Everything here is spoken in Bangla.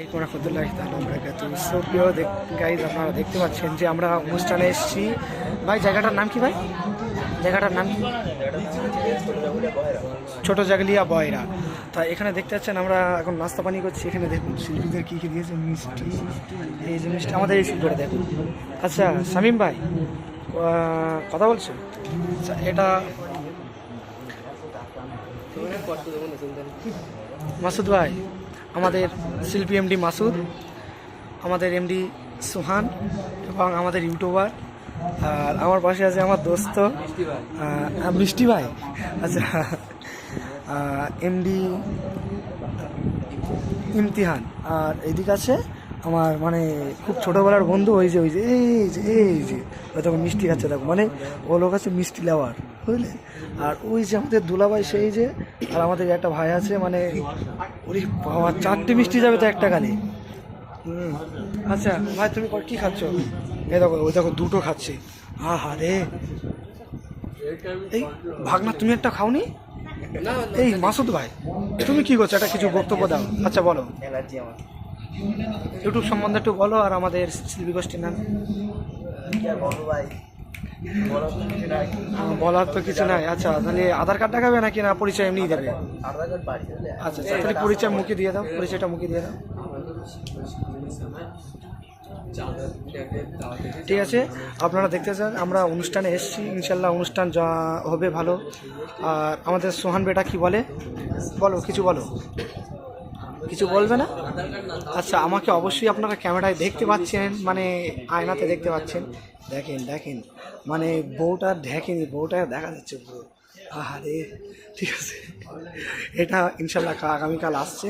এই রহমতুল্লাহ সুপ্রিয় গাইজ আপনারা দেখতে পাচ্ছেন যে আমরা অনুষ্ঠানে এসেছি। ভাই, জায়গাটার নাম কি ভাই? জায়গাটার নাম ছোট জাগলিয়া বয়রা। তা এখানে দেখতে পাচ্ছেন আমরা এখন নাস্তা পানি করছি। এখানে দেখুন শিল্পীদের কী কী দিয়েছে, মিষ্টি। এই মিষ্টি, আমাদের এই করে দেখুন। আচ্ছা শামিম ভাই কথা বলছো? আচ্ছা এটা মাসুদ ভাই আমাদের শিল্পী এমডি মাসুদ, আমাদের এমডি সুহান এবং আমাদের ইউটিউবার, আর আমার পাশে আছে আমার দোস্ত মিষ্টি ভাই। আচ্ছা এমডি ইমতিহান। আর এদিকে আছে আমার মানে খুব ছোটোবেলার বন্ধু, ওই যে ওই যে, এই যে এই যে ওই তখন মিষ্টি খাচ্ছে, দেখো। মানে ও লোক আছে মিষ্টি লেওয়ার। বুঝলে? আর ওই যে আমাদের দুলাভাই সেই যে আর আমাদের একটা ভাই আছে মানে ওরে বাবা চারটে মিষ্টি যাবে তো একটা হুম। আচ্ছা ভাই তুমি ক- কি খাচ্ছ? এই দেখো ওই দেখো দুটো খাচ্ছে। হা হা রে। এই ভাগনা তুমি একটা খাওনি? এই মাসুদ ভাই তুমি কি করছ? একটা কিছু বক্তব্য দাও। আচ্ছা বলো। অ্যালার্জি আমার। ইউটিউব সম্বন্ধে একটু বলো আর আমাদের শিল্পী গোষ্ঠীর নাম। ভাই? বলার তো কিছু নাই। আচ্ছা তাহলে আধার কার্ড দেখাবে নাকি না পরিচয় এমনিই দেবে? আচ্ছা আচ্ছা তাহলে পরিচয় মুখে দিয়ে দাও, পরিচয়টা মুখে দিয়ে দাও। ঠিক আছে, আপনারা দেখতে চান, আমরা অনুষ্ঠানে এসেছি, ইনশাল্লাহ অনুষ্ঠান যা হবে ভালো। আর আমাদের সোহান বেটা কি বলে? বলো, কিছু বলো। কিছু বলবে না? আচ্ছা আমাকে অবশ্যই আপনারা ক্যামেরায় দেখতে পাচ্ছেন মানে আয়নাতে দেখতে পাচ্ছেন। দেখেন দেখেন। মানে বউটা ঢেকেনি বউটা দেখা যাচ্ছে পুরো। আহারে ঠিক আছে। এটা ইনশাল্লাহ আগামীকাল আসছে।